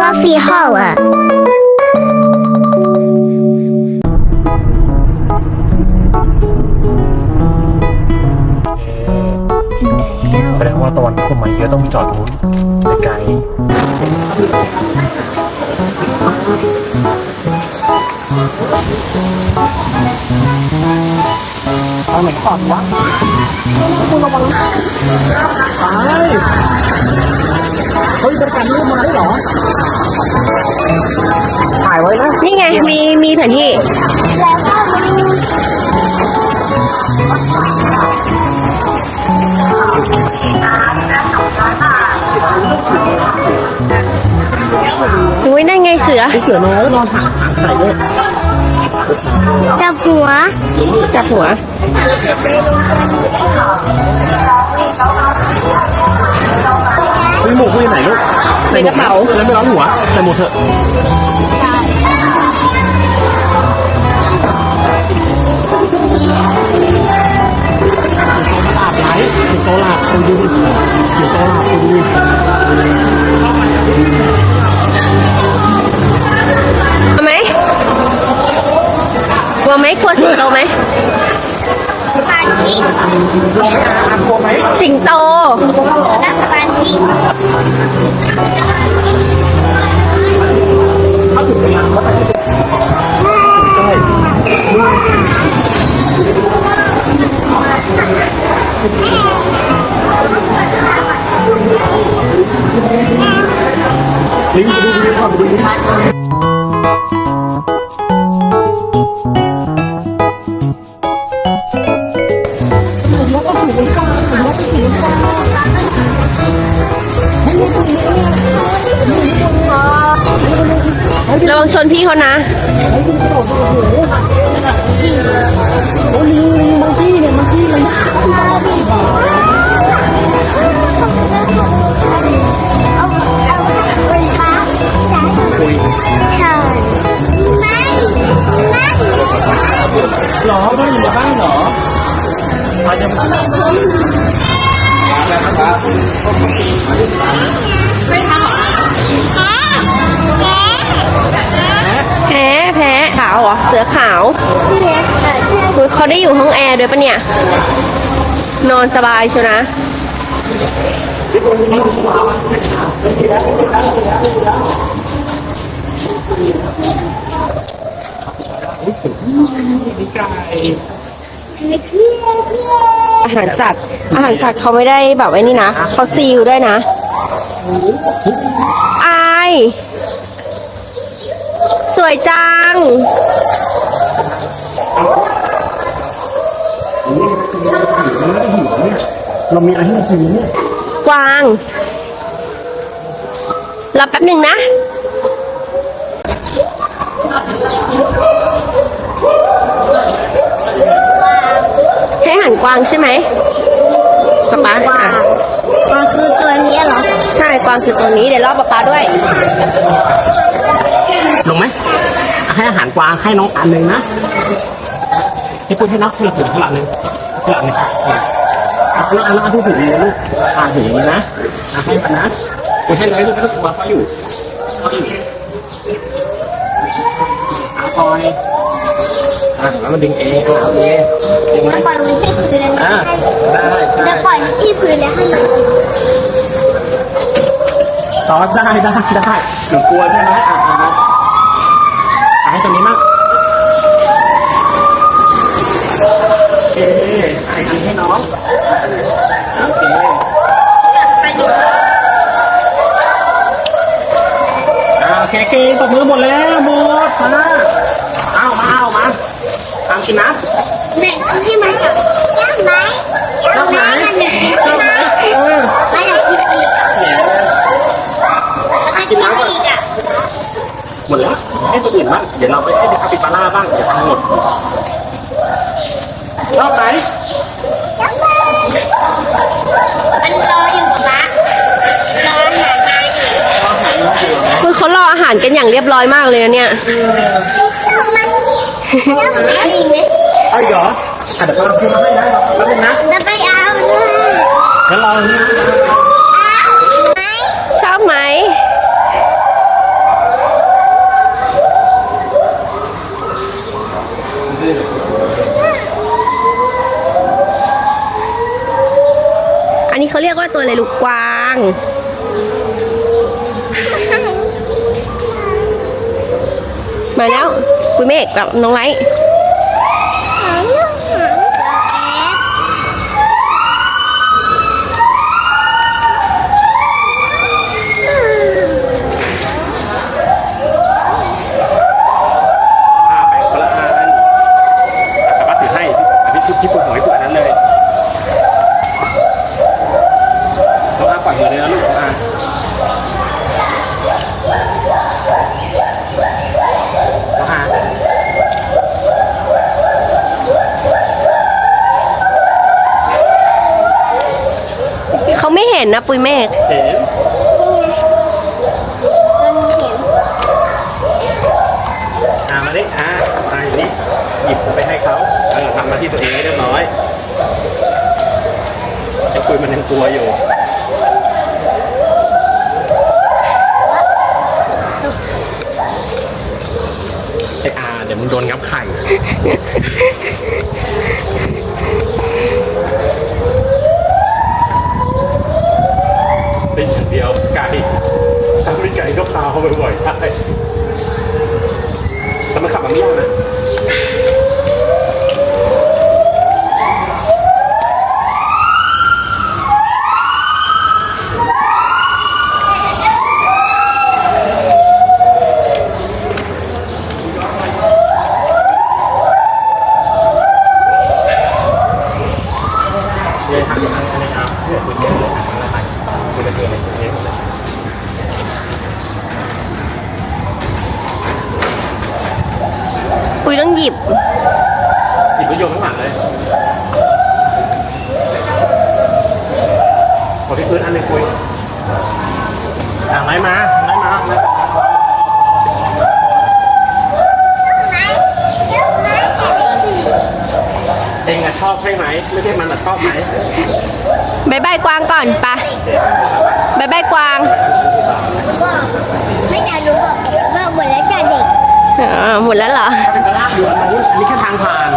Fluffy Holla. แสดงว่าตะวันเข้ามาเยอะต้องจอดนู้นไกลเอาไหนก่อนวะคุณระวังตาย เฮ้ยประกันรูปมาได้เหรอ ถ่ายไว้นะ นี่ไง มี มีแผนที่ อุ้ยนั่นไงเสือไอเสือน้อยแล้วนอนหางหางไข่ด้วยจับหัว จับหัวเฮ้ ยหมวกกูอยู่ไหนลูกใส่กระเป๋าแล้วไม่ร้อนหัวใส่หมวกเถอะลาบไหลสิงโตลาบตัวยืนสิงโตลาบตัวยืนกลัวไหมกลัวไหมกลัวสิงโตไหม สิงโตรัฐบาลจีนลิงไปดูลิงก่อนไปดู ชนพี่เขานะโอ้ลิงลิงมังกี้เนี่ยมังกี้มันใช่ไม่ไม่หรอบ้านอยู่ในบ้านเหรออาจจะ เหรอ เสือขาวอุ๊ยเขาได้อยู่ห้องแอร์ด้วยปะเนี่ย นอนสบายเชียวนะ อาหารสัตว์ อาหารสัตว์เขาไม่ได้แบบไอ้นี่นะ เขาซีลด้วยนะ อาย วยจัง เรามีอะไรให้มันกินเนี่ยกวางรอแป๊บหนึ่งนะ ให้อาหันกวางใช่ไหมป๊าป๊าอะก็คือตัวนี้เหรอ ใช่ กวางคือตัวนี้ เดี๋ยวรอป๊าป๊าด้วย ลงไหมให้อาหารกวางให้น้องอันหนึ่งนะให้พูดให้น้องให้เราถือข้างหลังหนึ่งข้างหลังหนึ่งเอาแล้วอันแล้วอันที่ถือเลยลูกอ่าถืออย่างนี้นะอะให้มันนะคุณให้เลยลูกไม่ต้องกลัวเขาอยู่เขาอยู่อาคอยอะแล้วมันดึงเองอะโอเคดึงไหมปล่อยมันที่พื้นเลยอ่าได้ใช่จะปล่อยมันที่พื้นแล้วให้มันกินซอสได้ได้ได้หนูกลัวใช่ไหมอะอะอะอะให้ ตรงนี้มั่งโอเคให้อันให้น้องโอเคอ่าโอเคโอเคตบมือหมดแล้วหมดมาเอามาเอามาตามกินน้ำแม่ที่มันจับย่างไหมย่างไหมมันอยากกิน ชอบไหมเออ มันอยากกินอีก แหม มันกินอีกอะ หมดแล้ว ให้ตัวอื่นบ้างเดี๋ยวเราไปให้คาปิบาร่าบ้างเดี๋ยวทำหมดชอบไหมมันรออยู่นะรอหามาอยู่คือเขารออาหารกันอย่างเรียบร้อยมากเลยนะเนี่ยมันแล้วอีกไหมเอาอีกเหรออะเดี๋ยวเราพิมพ์มาให้นะแล้วนึงนะจะไปเอาเลยงั้นรอนะ อันนี้เขาเรียกว่าตัวอะไรลูกกวาง มาแล้ว คุยเมฆกับน้องไลท์ เขาไม่เห็นนะปุยเมฆเห็นมันเห็นอ่ามาดิอ่ามาอย่างนี้หยิบไปให้เขาเออทำหน้าที่ตัวเองให้เรียบร้อยจะคุยมันยังกลัวอยู่ไออาเดี๋ยวมึงโดนงับไข่ เป็นอย่างเดียวไก่ถ้าไม่ไก่ก็พาเขาไปบ่อยๆได้แต่มันขับมาไม่ยากนะ เลยทำอย่างนั้นใช่ไหมครับเพื่อคุณเยอะเลยทำอะไรคุณจะเจอในประเทศหมดเลย ปุยต้องหยิบ หยิบรถยนต์ข้างหลังเลยขอพี่พื้นอันหนึ่งคุยอ่า ไล่มาไล่มาไล่มาเองอะชอบใช่ไหม ไม่ใช่มันอะชอบไหมบายบายกวางก่อนไปะบายบายกวางว่าไม่จ่าหนูบอกว่าหมดแล้วจ่าเด็กอ่าหมดแล้วเหรอเป็นกระลาบอยู่อันนู้นอันนี้แค่ทางผ่าน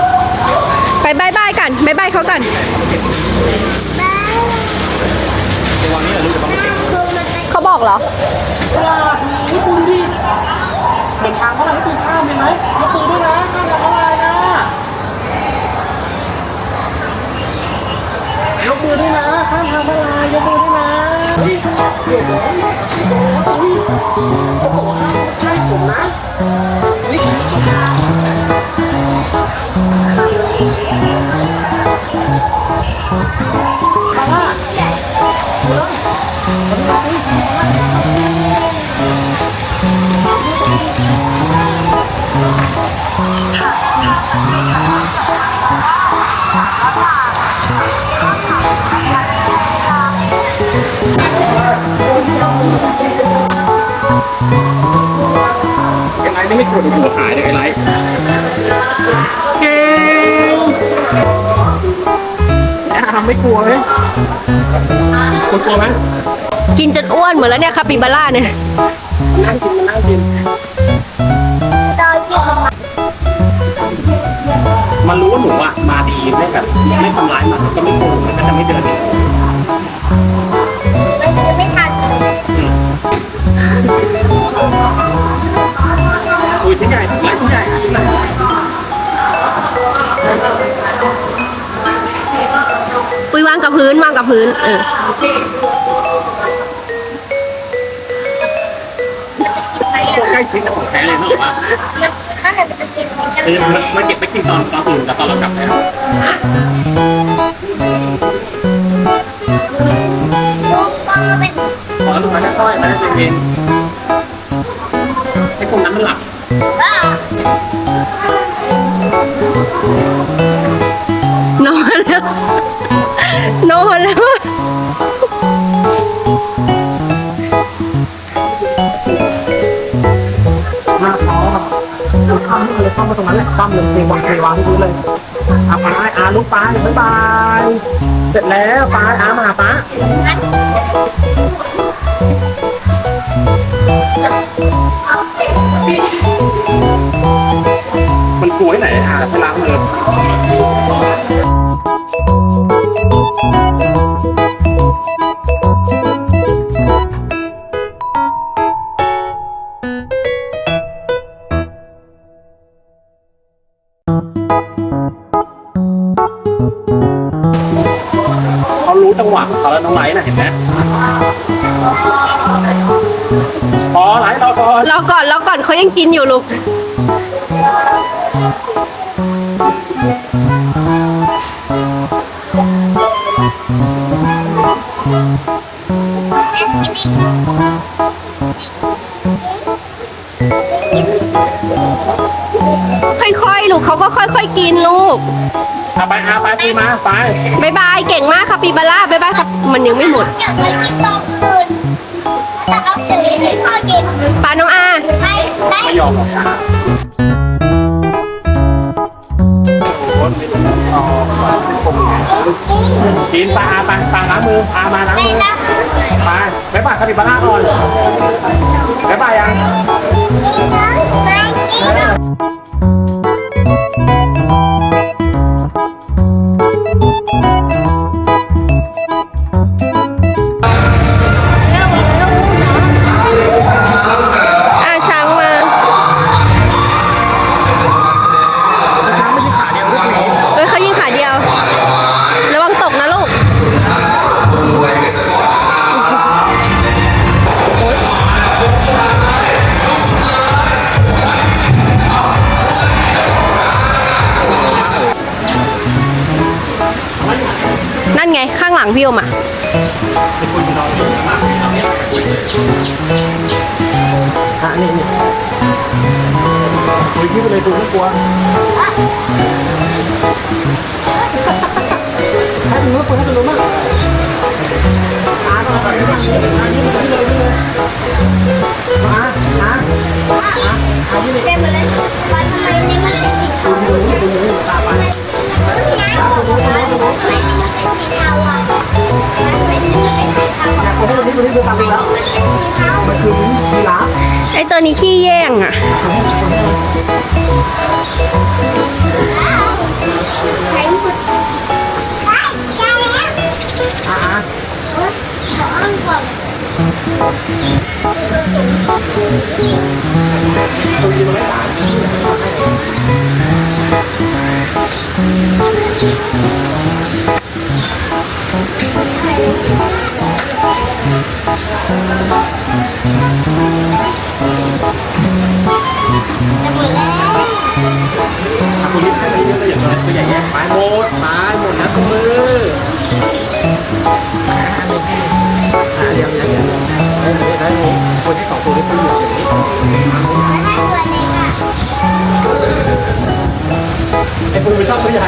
ไปบายบายกันบายบายเขาก่อนบ้าตัวนี้อะรู้จะต้องเก็บคื อมันไปเขาบอกเหรอกระลาบนี่คุณดิเหมือนทางเมื่อไรให้คุณข้ามเลยไหมยกมือด้วยนะข้ามทางเมื่าไรนะยกมือด้วยนะข้ามทางเมื่าไรยกมือด้วยนะเฮ้ยเดี๋ยวนะอุ้ยเขาบอกว่าใช่ผมนะนี่ ไอ้ไลท์นี่ไม่กลัวโดนหัวหายเลยไอ้ไลท์เก่งไอ้อาไม่กลัวไหมคุณกลัวไหมกินจนอ้วนหมดแล้วเนี่ยคาปิบาร่าเนี่ยนั่งกินมันนั่งกินตอนที่มันมันรู้ว่าหนูอะมาดีไม่แบบไม่ทำร้ายมันก็ไม่โกงมันก็จะไม่เดินหนีมัน พื้นวางกับพื้น เออตัวใกล้ชิดกับของแท้เลยนะบอกว่าตั้งแต่เป็นกินมันจะเออมันมันเก็บไปกินตอนตอนอื่นแต่ตอนเรากลับแล้วต้องเป็นขอลงมาค่อยๆนะเย็นๆไอ้พวกนั้นมันหลับบ้ เราข้มนี่เลยข้มมาตรงนั้นเลยข้ามเลยเทวางเทวางที่พื้นเลยอาไปอาลูกไปบ๊ายบาย เสร็จแล้วไปอามาหาป้ามันกลัวที่ไหนอาไปล้างมือ เขารู้จังหวะของเขาแล้วน้องไลท์น่ะเห็นไหมพอไลท์รอก่อนรอก่อนรอก่อนเขายังกินอยู่ลูกค่อยๆ ลูกเขาก็ค่อยๆ กินลูก เอาไปเอาไปปีมาไปบายบายเก่งมากค่ะปีบาร่าบายบายครับมันยังไม่หมดอยากไปกินตอนคืนแต่ต้องตื่นให้พ่อเย็นปลาน้องอาไม่ไม่ไม่ยอมหรอกกินปลาไปปลาล้างมือปลามาล้างไม่มือรักไปบ๊ายบายคาปิบาร่าก่อนบ๊ายบายยังไม่กิน นั่นไงข้างหลังพี่โอมอะอะนี่นี่คุยที่ไปเลยดูไม่กลัวให้ดูไม่กลัวให้ดูมากอาต่อไปมานี่เลยนี่เลยนี่เลยมาอาอานี่เลยเต็มเลย นี้ขี้แย่งอะใถ้าคุณยึให้มันยึดไปอย่างนั้นก็อย่แยกไม้หมดไม้หมดนะคุณมืออ่าเดี๋ยวเดี๋เดี๋ยวให้หมูให้หมูคนที่สองตัวนี้ต้องอยอย่าไอปูไม่ชอบตัวใหญ่